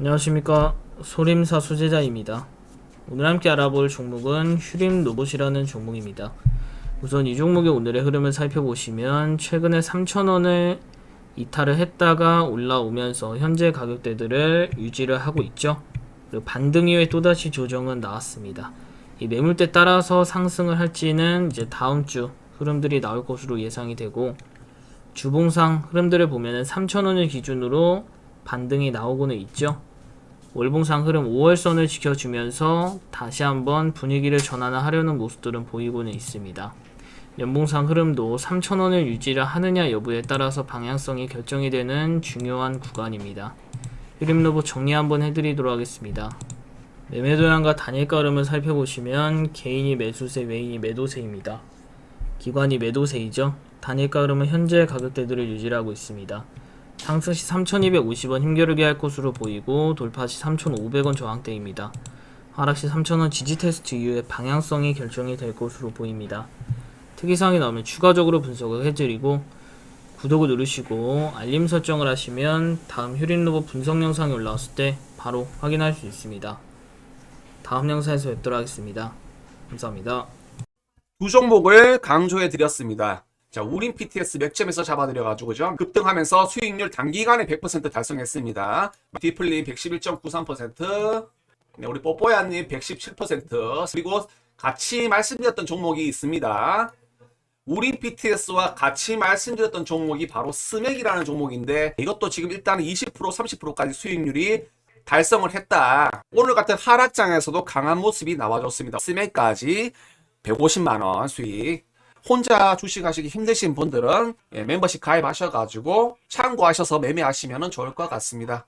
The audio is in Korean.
안녕하십니까 소림사 수제자입니다. 오늘 함께 알아볼 종목은 휴림 로봇이라는 종목입니다. 우선 이 종목의 오늘의 흐름을 살펴보시면 최근에 3,000원을 이탈을 했다가 올라오면서 현재 가격대들을 유지를 하고 있죠. 그리고 반등 이후에 또다시 조정은 나왔습니다. 이 매물대 따라서 상승을 할지는 이제 다음 주 흐름들이 나올 것으로 예상이 되고 주봉상 흐름들을 보면은 3,000원을 기준으로 반등이 나오고는 있죠. 월봉상 흐름 5월선을 지켜주면서 다시 한번 분위기를 전환하려는 모습들은 보이고는 있습니다. 연봉상 흐름도 3,000원을 유지를 하느냐 여부에 따라서 방향성이 결정이 되는 중요한 구간입니다. 흐림 로봇 정리 한번 해드리도록 하겠습니다. 매매 도량과 단일가 흐름을 살펴보시면 개인이 매수세, 외인이 매도세입니다. 기관이 매도세이죠. 단일가 흐름은 현재 가격대들을 유지를 하고 있습니다. 상승 시 3,250원 힘겨루게 할 것으로 보이고 돌파 시 3,500원 저항대입니다. 하락 시 3,000원 지지 테스트 이후에 방향성이 결정이 될 것으로 보입니다. 특이사항이 나오면 추가적으로 분석을 해드리고 구독을 누르시고 알림 설정을 하시면 다음 휴림 로봇 분석 영상이 올라왔을 때 바로 확인할 수 있습니다. 다음 영상에서 뵙도록 하겠습니다. 감사합니다. 두 종목을 강조해 드렸습니다. 자, 우린 PTS 맥점에서 잡아드려가지고, 그죠? 급등하면서 수익률 단기간에 100% 달성했습니다. 디플린 111.93%, 네, 우리 뽀뽀야님 117%, 그리고 같이 말씀드렸던 종목이 있습니다. 우린 PTS와 같이 말씀드렸던 종목이 바로 스맥이라는 종목인데, 이것도 지금 일단은 20% 30%까지 수익률이 달성을 했다. 오늘 같은 하락장에서도 강한 모습이 나와줬습니다. 스맥까지 150만원 수익. 혼자 주식 하시기 힘드신 분들은 예, 멤버십 가입하셔가지고 참고하셔서 매매하시면 좋을 것 같습니다.